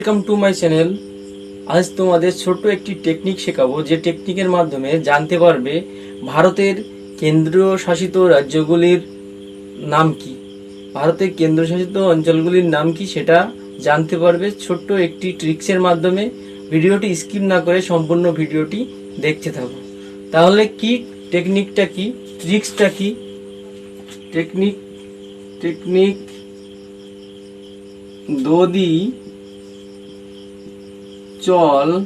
Welcome to my channel আজ তোমাদের ছোট্ট একটি টেকনিক শেখাবো, যে টেকনিকের মাধ্যমে জানতে পারবে ভারতের কেন্দ্রীয় শাসিত রাজ্যগুলির নাম কি। ভারতের কেন্দ্রশাসিত অঞ্চলগুলির নাম কি সেটা জানতে পারবে। ছোট্ট একটি ট্রিক্সের মাধ্যমে ভিডিওটি স্কিপ না করে সম্পূর্ণ ভিডিওটি দেখতে থাকো। তাহলে কি টেকনিকটা কি? ট্রিক্সটা কি? টেকনিক টেকনিক দদি চল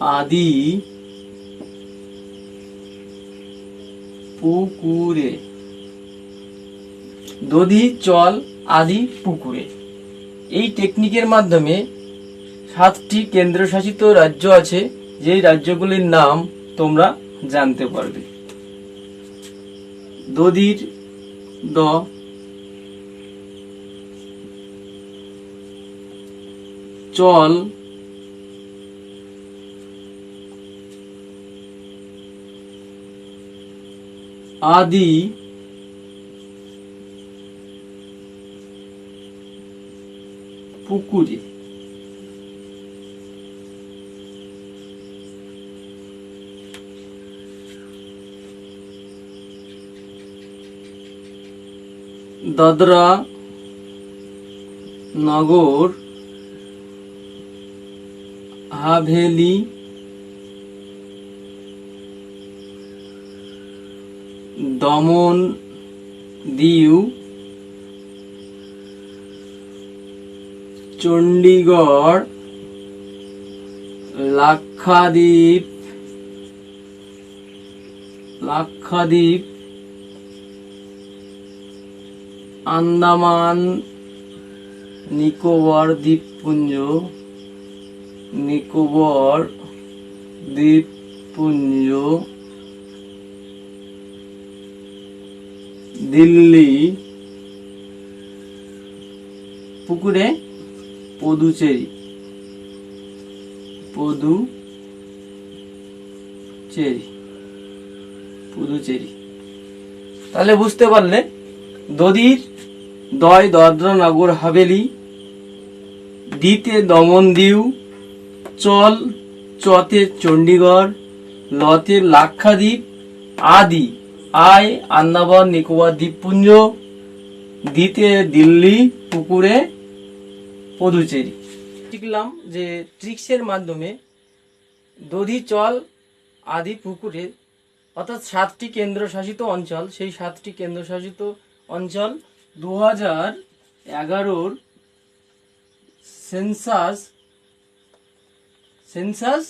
আদি পুকুরে। দধি, চল, আদি, পুকুরে। এই টেকনিকের মাধ্যমে সাতটি কেন্দ্রশাসিত রাজ্য আছে, যেই রাজ্যগুলির নাম তোমরা জানতে পারবে। দধির, দ চল। আদি। পুকুরে। দাদরা নগর। হাভেলি দমন দিউ। চণ্ডীগড়। লাক্ষাদ্বীপ। লাক্ষাদ্বীপ। আন্দামান নিকোবর দ্বীপপুঞ্জ। নিকোবর দ্বীপপুঞ্জ, দিল্লি, পুকুরে পদুচেরি পদুচেরি, পুদুচেরি। তাহলে বুঝতে পারলে দদির দয় দদ্র নগর হাভেলি দিতে দমন দিউ চল, চতে চণ্ডীগড় লতে লাক্ষাদ্বীপ আদি। আয় আন্দামান, নিকোবর দ্বীপপুঞ্জ। দিতে দিল্লি, পুকুরে পদুচেরি। শিখলাম যে ট্রিক্সের মাধ্যমে দধি চল আদি পুকুরে, অর্থাৎ সাতটি কেন্দ্রশাসিত অঞ্চল, সেই সাতটি কেন্দ্রশাসিত অঞ্চল দু হাজার এগারোর সেন্সাস সেন্সাস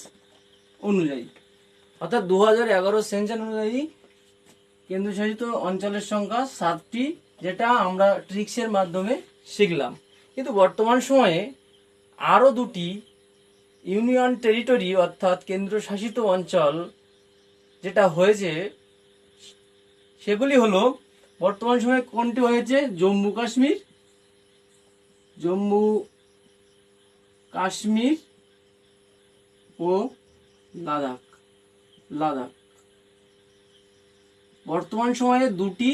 অনুযায়ী। অর্থাৎ দু হাজার এগারো সেন্সাস অনুযায়ী কেন্দ্রশাসিত অঞ্চলের সংখ্যা সাতটি, যেটা আমরা ট্রিক্সের মাধ্যমে শিখলাম। কিন্তু বর্তমান সময়ে আরও দুটি ইউনিয়ন টেরিটরি, অর্থাৎ কেন্দ্রশাসিত অঞ্চল যেটা হয়েছে, সেগুলি হলো, বর্তমান সময়ে কোনটি হয়েছে? জম্মু কাশ্মীর। জম্মু কাশ্মীর ও লাদাখ লাদাখ। বর্তমান সময়ে দুটি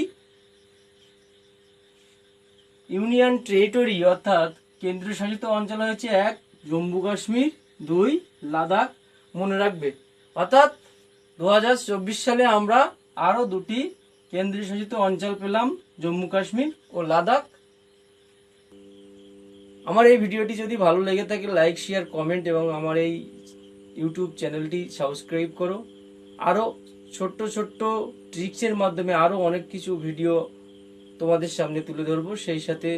ইউনিয়ন টেরিটরি অর্থাৎ কেন্দ্রশাসিত অঞ্চল হয়েছে এক, জম্মু কাশ্মীর, দুই, লাদাখ, মনে রাখবে। অর্থাৎ দু হাজার চব্বিশ সালে আমরা আরও দুটি কেন্দ্রশাসিত অঞ্চল পেলাম, জম্মু কাশ্মীর ও লাদাখ। আমার এই ভিডিওটি যদি ভালো লেগে থাকে, লাইক, শেয়ার, কমেন্ট এবং আমার এই ইউটিউব চ্যানেলটি সাবস্ক্রাইব করো। আরও ছোট্ট ছোট্ট ট্রিক্সের মাধ্যমে আরও অনেক কিছু ভিডিও তোমাদের সামনে তুলে ধরবো। সেই সাথে